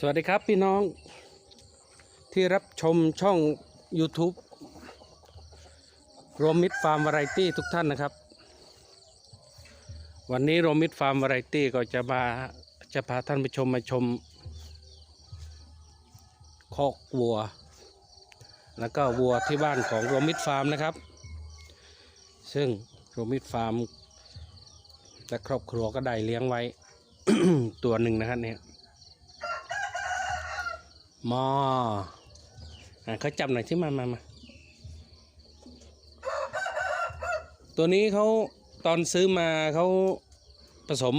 สวัสดีครับพี่น้องที่รับชมช่อง YouTube โรมิดฟาร์มวารตี้ทุกท่านนะครับ วันนี้โรมิดฟาร์มวารตี้ก็จะมาจะพาท่านไปชมมาชมคอกวัว แล้วก็วัวที่บ้านของโรมิดฟาร์มนะครับ ซึ่งโรมิดฟาร์มและครอบครัวก็ได้เลี้ยงไว้ตัวหนึ่งนะครับเนี่ย มออะเขาจับหน่อยที่มามามาตัวนี้เขาตอนซื้อมาเขาผสม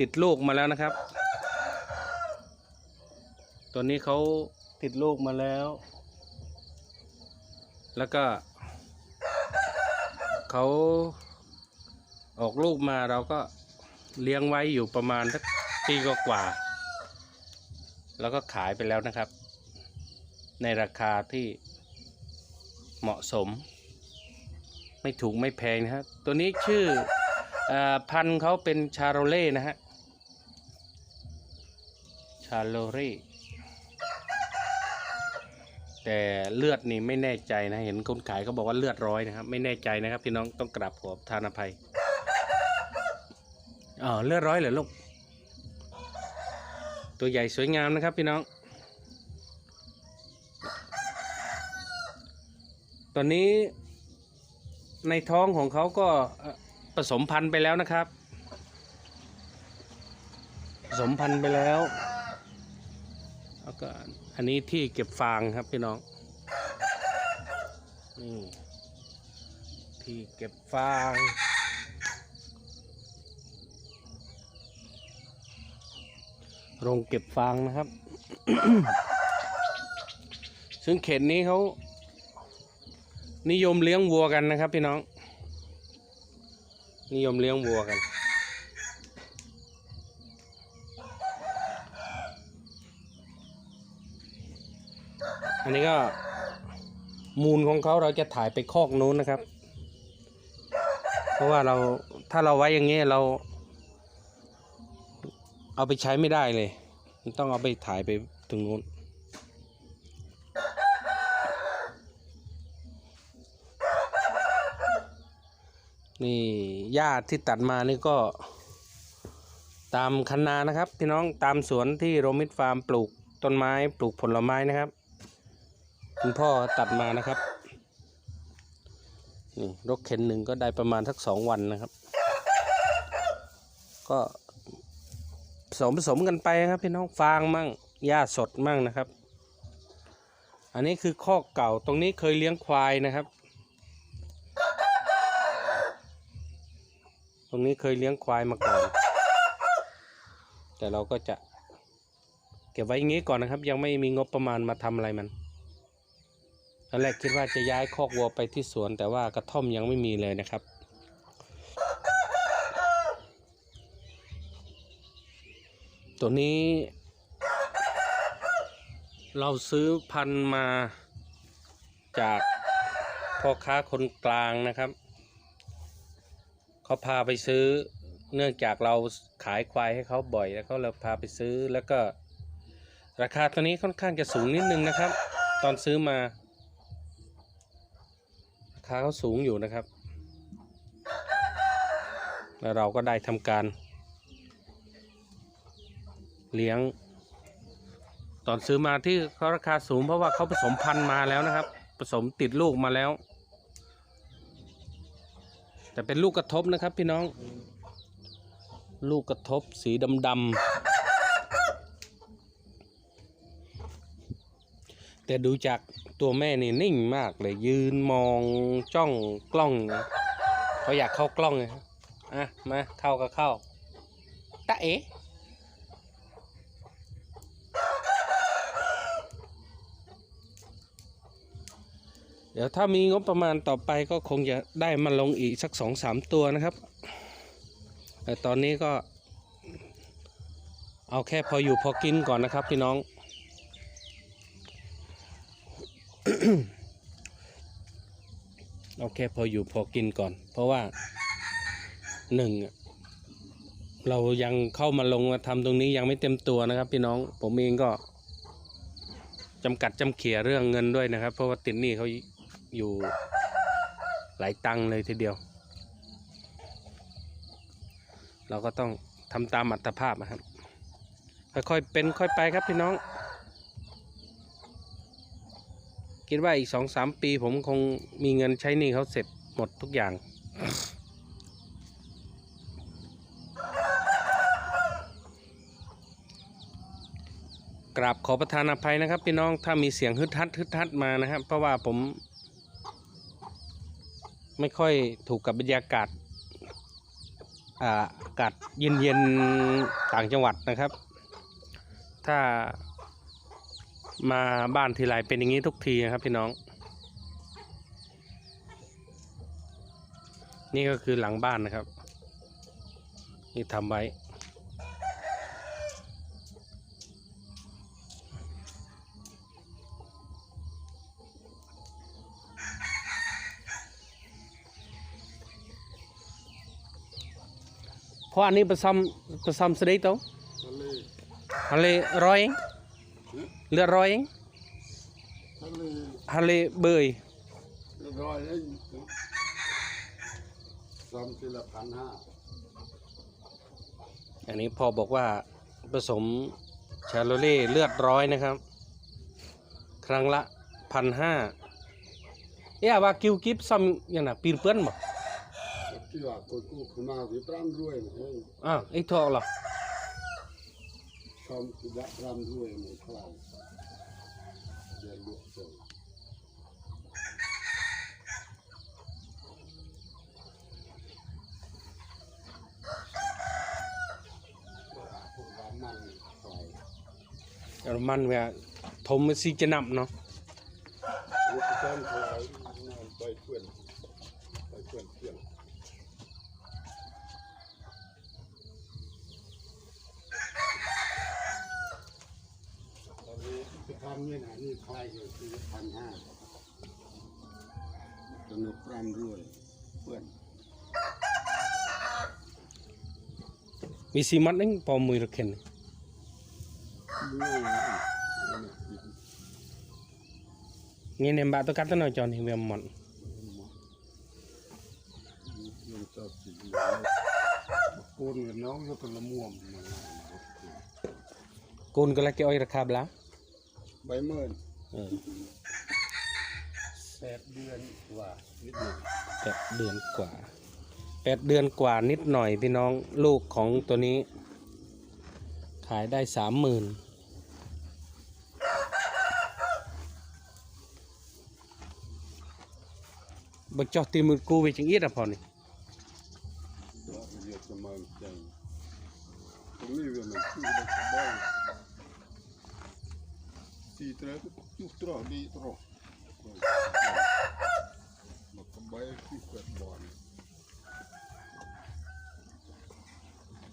ติดลูกมาแล้วนะครับ ตัวนี้เขาติดลูกมาแล้ว แล้วก็เขาออกลูกมาเราก็เลี้ยงไว้อยู่ประมาณสักปีกว่า แล้วก็ขายไปแล้วนะครับ ในราคาที่เหมาะสม ไม่ถูกไม่แพงนะครับ ตัวนี้ชื่อออพันธุ์เขาเป็นชาโรเล่นะฮะชาโรเล่แต่เลือดนี่ไม่แน่ใจนะ เห็นคนขายเขาบอกว่าเลือดร้อยนะครับ ไม่แน่ใจนะครับพี่น้องต้องกราบขอทานอภัยอ๋อเลือดร้อยเหรอลูก ตัวใหญ่สวยงามนะครับพี่น้อง ตอนนี้ในท้องของเขาก็ผสมพันธุ์ไปแล้วนะครับ ผสมพันธุ์ไปแล้วแล้วก็อันนี้ที่เก็บฟางครับพี่น้องนี่ที่เก็บฟาง โรงเก็บฟางนะครับ ซึ่งเขตนี้เขานิยมเลี้ยงวัวกันนะครับ พี่น้อง นิยมเลี้ยงวัวกัน อันนี้ก็มูลของเขาเราจะถ่ายไปคอกนู้นนะครับ เพราะว่าเราถ้าเราไว้อย่างนี้เรา เอาไปใช้ไม่ได้เลย ต้องเอาไปถ่ายไปตรงนู้นนี่หญ้าที่ตัดมานี่ก็ ตามคันนานะครับพี่น้องตามสวนที่โรมิดฟาร์มปลูกต้นไม้ปลูกผลไม้นะครับ คุณพ่อตัดมานะครับนี่รถเข็นหนึ่งก็ได้ประมาณสักสองวันนะครับ ก็ สมผสมกันไปครับพี่น้องฟางมั่งหญ้าสดมั่งนะครับ อันนี้คือข้อกเก่าตรงนี้เคยเลี้ยงควายนะครับ ตรงนี้เคยเลี้ยงควายมาก่อน แต่เราก็จะเก็บไว้อย่างนี้ก่อนนะครับ ยังไม่มีงบประมาณมาทำอะไรมันตอนแรกคิดว่าจะย้ายคอกวัวไปที่สวนแต่ว่ากระท่อมยังไม่มีเลยนะครับ ตัวนี้ เราซื้อพันธุ์มาจากพ่อค้าคนกลางนะครับ เขาพาไปซื้อเนื่องจากเราขายควายให้เขาบ่อย แล้วเขาเลยพาไปซื้อแล้วก็ ราคาตัวนี้ค่อนข้างจะสูงนิดนึงนะครับ ตอนซื้อมาราคาเขาสูงอยู่นะครับ แล้วเราก็ได้ทำการ เลี้ยง ตอนซื้อมาที่เขาราคาสูงเพราะว่าเขาผสมพันธุ์มาแล้วนะครับ ผสมติดลูกมาแล้ว แต่เป็นลูกกระทบนะครับพี่น้อง ลูกกระทบสีดำๆแต่ดูจากตัวแม่นี่นิ่งมากเลยยืนมองจ้องกล้องเขาอยากเข้ากล้องไงอะมาเข้าก็เข้าตะเอ๋ เดี๋ยวถ้ามีงบประมาณต่อไปก็คงจะได้มาลงอีกสักสองสามตัวนะครับแต่ตอนนี้ก็ เอาแค่พออยู่พอกินก่อนนะครับพี่น้อง เอาแค่พออยู่พอกินก่อน เพราะว่าหนึ่งเรายังเข้ามาลงมาทำตรงนี้ยังไม่เต็มตัวนะครับ พี่น้องผมเองก็จำกัดจำเขี่ยเรื่องเงินด้วยนะครับ เพราะว่าติดหนี้เขา อยู่หลายตังเลยทีเดียว เราก็ต้องทำตามอัตภาพนะครับ ค่อยๆเป็นค่อยไปครับพี่น้อง คิดว่าอีกสองสามปีผมคงมีเงินใช้หนี้เขาเสร็จหมดทุกอย่างกราบขอประทานอภัยนะครับ พี่น้องถ้ามีเสียงฮึดฮัดฮึดฮัดมานะครับ เพราะว่าผม ไม่ค่อยถูกกับบรรยากาศอ่าอากาศเย็นเย็นๆต่างจังหวัดนะครับ ถ้ามาบ้านทีไรเป็นอย่างนี้ทุกทีนะครับพี่น้อง นี่ก็คือหลังบ้านนะครับ นี่ทำไว้ เพราะอันนี้ผสมผสมสดีตัวทะเลฮัลเลร้อยเองเลือดร้อยเองทะเลฮัลเลเบยเรียบร้อยแล้วซ้ำทีละพันห้าอันนี้พอบอกว่าผสมชาโลเล่เลือดร้อยนะครับ ครั้งละพันห้าเอ๊ะว่ากิวกิฟซัมยังน่ะปีนเปื้อนบ่ ที่ว่าคนกู้ขึ้นมาวิปรำรวยนะเฮ้ยอ้าวไอ้ทอกเหรอซ้ำที่ละรำรวยในคลายอย่าลวกเลยพวกร้านมันคลายเอามันเวลาทมมันสิจะนำเนาะลูกจ้างคลายนอนไปเพื่อนไปเพื่อนเพื่อน ตอนนี้จะ ทำเนี่ยนะนี่คลายอยู่ที่พันห้าสนุกร่ำรวยเพื่อน มีสีมัดนึงพอมือระเข็นเมื่องี้เนี่ยบะตัวกัดตัวหน่อยจอนี่เวีย ใบเมินเออแปดเดือนกว่านิดหน่อยแปดเดือนกว่าแปดเดือนกว่านิดหน่อยพี่น้องลูกของตัวนี้ ขายได้สามหมื่นบักจอตีมือกูไปจังอีดอะพอนี่ว่าเยอะจะมาจังตรงนี้เวียนมันชื่อได้สบาย สีเตรก็จุกตรอดีตรอมันก็ใบที่เกิดบอล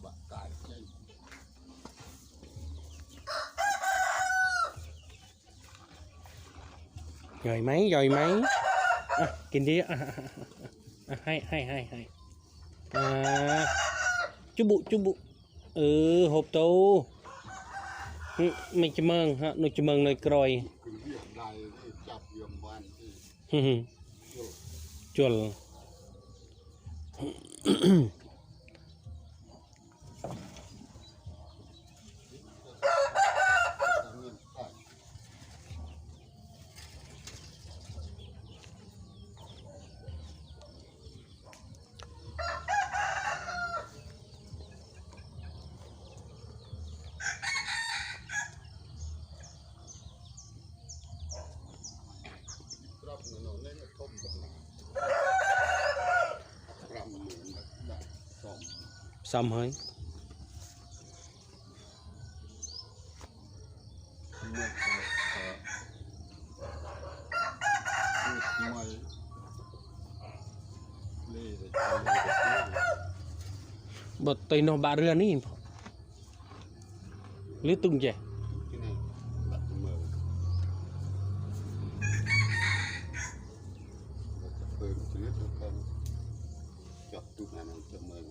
บะตายใจใหญ่ไหมใหญ่ไหมอะกินดีอะอะอะอะให้ให้ให้ให้อ่าจุบุจุบุเออหบโต មិនជំងហាក់នោះជំងនៅក្រយដៃចាប់យមបានជុលជុល ซ้ำเฮ้ยเมื่อเอ่อพูดไม่เล่เลยเล่เลย บทตัวโนบาเรือนี่หรือตุงเจ ที่นี่บัดเมืองเราจะเพิ่มชีวิตทุกคนจับตุกนั้นจะเมือง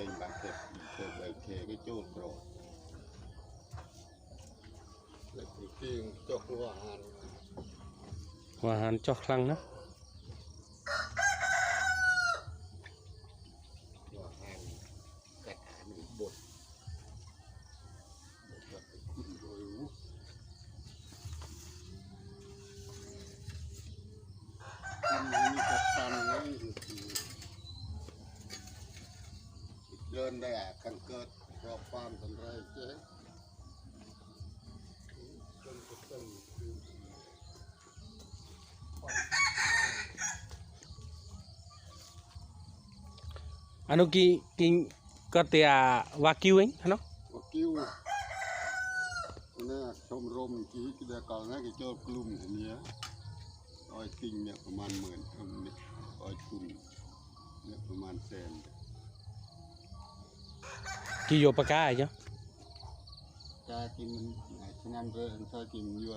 เต็งบาดเจ็บเจ็บเลยเคก็โจดโกรธแล้วจริงๆจกหัวหัน หัวอาหารจอกคลังนะ หัวหันกัดหันบดบดแบบกินโดยรู้กินมีกระตันนี่เดินได้อะกันเกิดรอบความสำเร็จเจ๊ต้นก็ต้น Anu ki ki có tia wagyu ấy hả nó ก็กิ้วเนี่ยชมรมกี่เดียวก่อนนะกี่โจกลุ่มอันเนี้ยอ้อยกิ่งเนี่ยประมาณหมื่นอันเนี่ยอ้อยคุณเนี่ยประมาณแสน ki yo pa ka chứ กากินมันไอ้ชนะเรื่องถ้ากินยว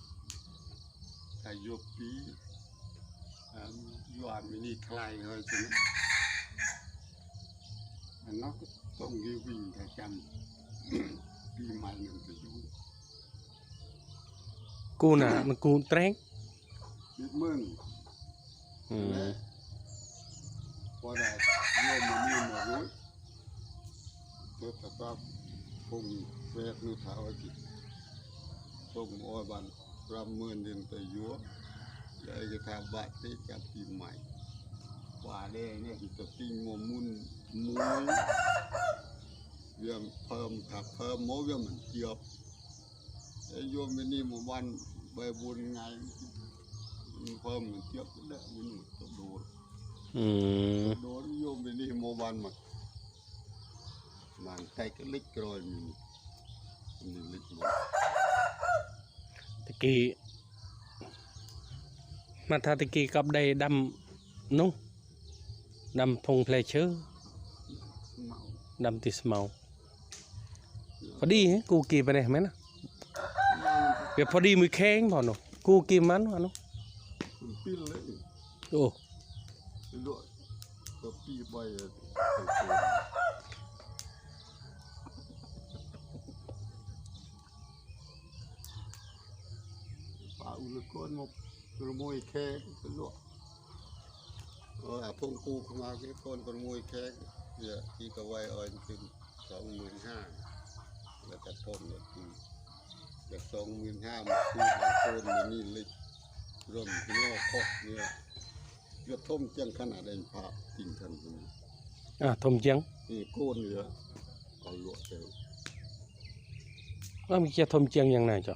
តែយកពីយកអាមីនីថ្លៃហើយទៅអានោះក៏ຕ້ອງវាវិញតែចាំពីម៉ៃនឹងទៅយូរគូណាមកគូត្រែងពីមើងអឺគាត់តែយកមីនីមករួចទៅតបពុំពេទ្យនោះថាឲ្យទីពុំអោយបាន นรำเมินเดินไปยัวเลยจะทำบัตรที่กับปีใหม่ว่าได้เนี่ยอีกตัวปิ้งมมุนมุ้ยเรื่องเพิ่มขับเพิ่มโมเรื่องมันเจียบไอ้โยมมันนี่มาวันใบบุญไงมันเพิ่มมันเจียบแล้วมันหนุนตัวโดน ừ. โดนโยมไปนี่โมบันมามันใส่ก็เล็กกรอยมีนี่เล็กหมด thì kỳ mà tha thì kỳ cặp đây đâm nung đâm phong play chứ เมา đâm tí màu พอดีฮะกูกีไปไหนไหมนะเดี๋ยวพอดีมือแข็งพอหนูกูกีมันวะหนูมันปิ้นเลยโอ้ไปล วกก็ปีใบอะป่าอุลกอนมกระโมยแค่ไปลวกเออพงปูเข้ามาแค่คนกระโมยแค่เนี่ยที่ก็ไว้อ่อนขึ้นสองหมื่นห้าแล้วก็ต้นเนี่ยคือจากสองหมื่นห้ามาคูณมาโคนมานี่เล็กร่มที่นอกคอกเนี่ยเลือดท่มจังขนาดเองพาติ่งทันตรงนี้อะทมเจียงนี่โกนเหนือเอาลวกเจอว่ามีจะทมเจียงยังไงจ๊ะ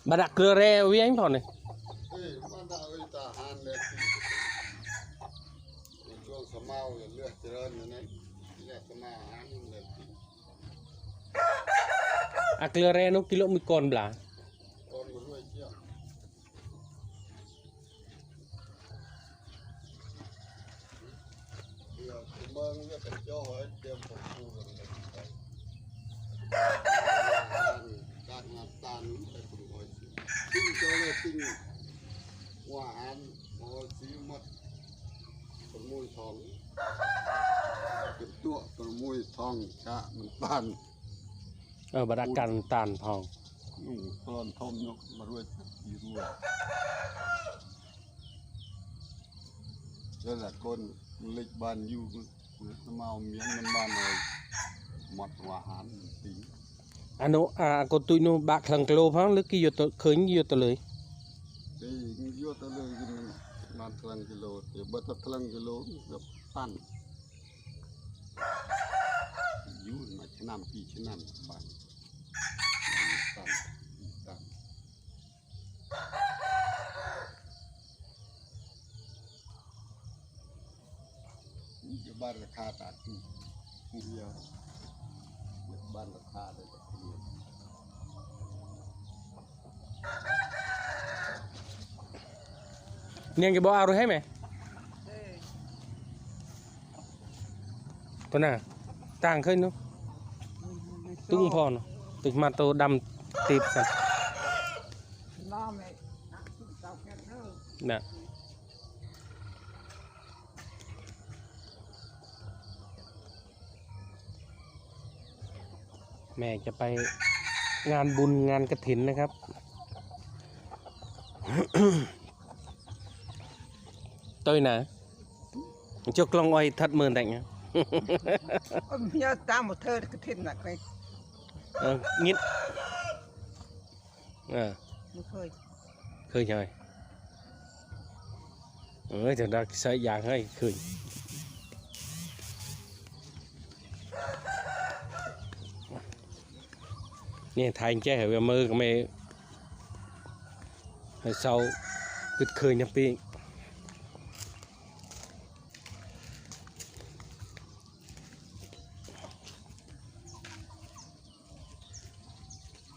างนั้นเลือดสมาหานเลยจริงอะเกลือแร่นุกิโลมีก่อนบล ចាក់មិនបានអឺបដាក់កាន់តានផងព្រមធំយកមករួចពីរួចចូលតែកូនលេចបានយូរមកមានមិនបានហើយមាត់វាហានទីអានោះអាកូនទូចនោះបាក់ខ្លាំងគីឡូផងឬគេយកទៅឃើញយកទៅលើគេយកទៅលើបានខ្លាំងគីឡូទៅបើទៅខ្លាំងគីឡូ นั่นพี่ชนั่นฟังฟังฟังจะบ้านราคาตัดทีเดียวบ้านราคาเลยเดียวเนียงจะบอกเอารู้ให้ไหมตัวน่ะต่างขึ้นเนาะ ตึงพอเนาะตึกมาโตดำตีบสันน่ะแม่จะไปงานบุญงานกระถินนะครับ tôi nè cho con oi thật mừng đấy nhá nhớ ta một thơ cái thiên là cái à, à khơi rồi ừ, thì ra sợi vàng hay khơi. Nè thay chế hệ mơ cái mẹ. Hơi sâu cứt khơi nhập biên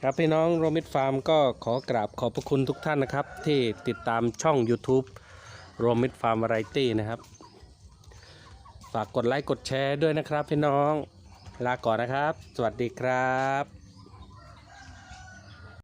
ครับพี่น้องโรมิดฟาร์มก็ขอกราบขอบพระคุณทุกท่านนะครับ ที่ติดตามช่อง YouTube โรมิดฟาร์มไรตี้นะครับ ฝากกดไลค์กดแชร์ด้วยนะครับพี่น้องลาก่อนนะครับ สวัสดีครับ